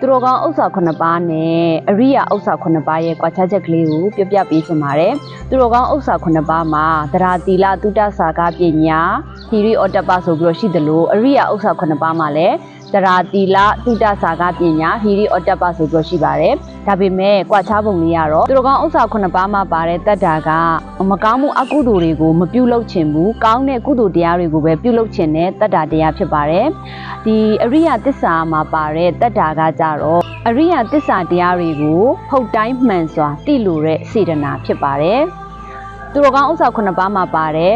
သူတော်ကောင်းဥစ္စာ9ပါးနဲ့အရိယာဥစ္စာ9ပါးရဲ့ကွာခြားချက်ကလေးကိုပြပြပေးချင်ပါတယ်သူတော်ကောင်းဥစ္စာ9ပါးမှာသရာတိလသုတ္တစာကပညာဟီရိဩတ္တပဆိုပြီးတော့ရှိသလိုအရိယာဥစ္စာ9ပါးမှာလည်းသရာတိလသုတ္တစာကပညာဟီရိဩတ္တပဆိုပြီးတော့ရှိပါတယ်ဒါပေမဲ့ကွာခြားပုံလေးကတော့သူတော်ကောင်းဥစ္စာ9ပါးမှာပါတဲ့တတ္တာကမကောင်းမှုအကုသိုလ်တွေကိုမပြုလုပ်ချင်ဘူးကောင်းတဲ့ကုသိုလ်တရားတွေကိုပဲပြုလုပ်ချင်တဲ့တတ္တာတရားဖြစ်ပါတယ်ဒီအရိယာတစ္ဆာမှာပါတဲ့တတ္တာကကြတော့အရိယာတစ္ဆာတရားတွေကိုဟုတ်တိုင်းမှန်စွာသိလို့တဲ့စေတနာဖြစ်ပါတယ်သူတော်ကောင်းဥစ္စာ9ပါးမှာပါတဲ့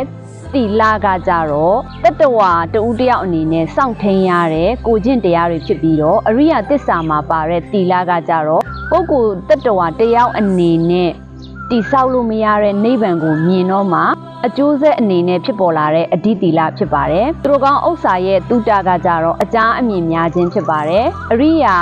တီလာကကြတော့တတ္တဝါတဦးတယောက်အနေနဲ့စောင့်ထိန်ရတဲ့ကိုကျင့်တရားတွေဖြစ်ပြီးတော့အရိယာတစ္ဆာမှာပါတဲ့တီလာကကြတော့ပုဂ္ဂိုလ်တတ္တဝါတယောက်အနေနဲ့ တိဆောက်လို့မရတဲ့နိဗ္ဗာန်ကိုမြင်တော့မှအကျိုးဆက်အနေနဲ့ဖြစ်ပေါ်လာတဲ့အဓိတိလဖြစ်ပါတယ်သူတို့ကောင်းဥစ္စာရဲ့တုတ္တကကြတော့အကြအမြင်များခြင်းဖြစ်ပါတယ်အရိယာ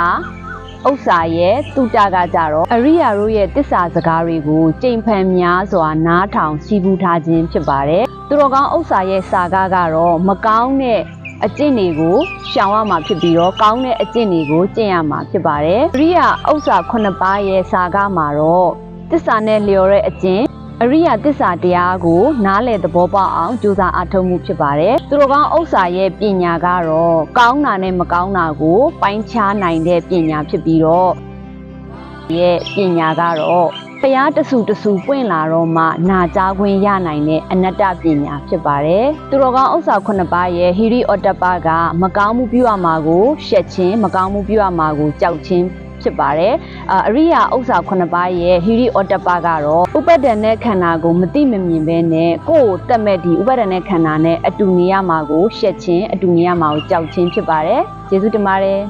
ဥစ္စာရဲ့တုတကကြတော့အရိယာတို့ရဲ့တစ္ဆာစကားတွေကိုကြိမ်ဖန်များစွာနားထောင်စီးပူးထားခြင်းဖြစ်ပါတယ်သူတော်ကောင်းဥစ္စာရဲ့စာကားကတော့မကောင်းတဲ့အကျင့်တွေကိုရှောင်ရမှာဖြစ်ပြီးတော့ကောင်းတဲ့အကျင့်တွေကိုကျင့်ရမှာဖြစ်ပါတယ်အရိယာဥစ္စာ9ပါးရဲ့စာကားမှာတော့ တစ္ဆာနဲ့လျော်တဲ့အကျင့်အရိယာတစ္ဆာတရားကိုနားလည်သဘောပေါက်အောင်ကြိုးစားအားထုတ်မှုဖြစ်ပါတယ်။သူတော်ကောင်းဥစ္စာရဲ့ပညာကတော့ကောင်းတာနဲ့မကောင်းတာကိုပိုင်းခြားနိုင်တဲ့ပညာဖြစ်ပြီးတော့ရဲ့ပညာကတော့တရားတဆူတဆူပွင့်လာတော့မှနာကြားခွင့်ရနိုင်တဲ့အနတ္တပညာဖြစ်ပါတယ်။သူတော်ကောင်းဥစ္စာ9ပါးရဲ့ဟီရိဩတ္တပကမကောင်းမှုပြုရမှာကိုရှက်ခြင်းမကောင်းမှုပြုရမှာကိုကြောက်ခြင်း ဖြစ်ပါတယ်။အာအရိယာဥစ္စာ9ပါးရဲ့ဟီရိဩတ္တပကတော့ဥပဒဏ်နဲ့ခန္ဓာကိုမတိမမြင်ဘဲနဲ့ကိုယ့်ကိုတတ်မဲ့ဒီဥပဒဏ်နဲ့ခန္ဓာနဲ့အတူနေရမှာကိုရှက်ခြင်းအတူနေရမှာကိုကြောက်ခြင်းဖြစ်ပါတယ်။ကျေးဇူးတင်ပါတယ်။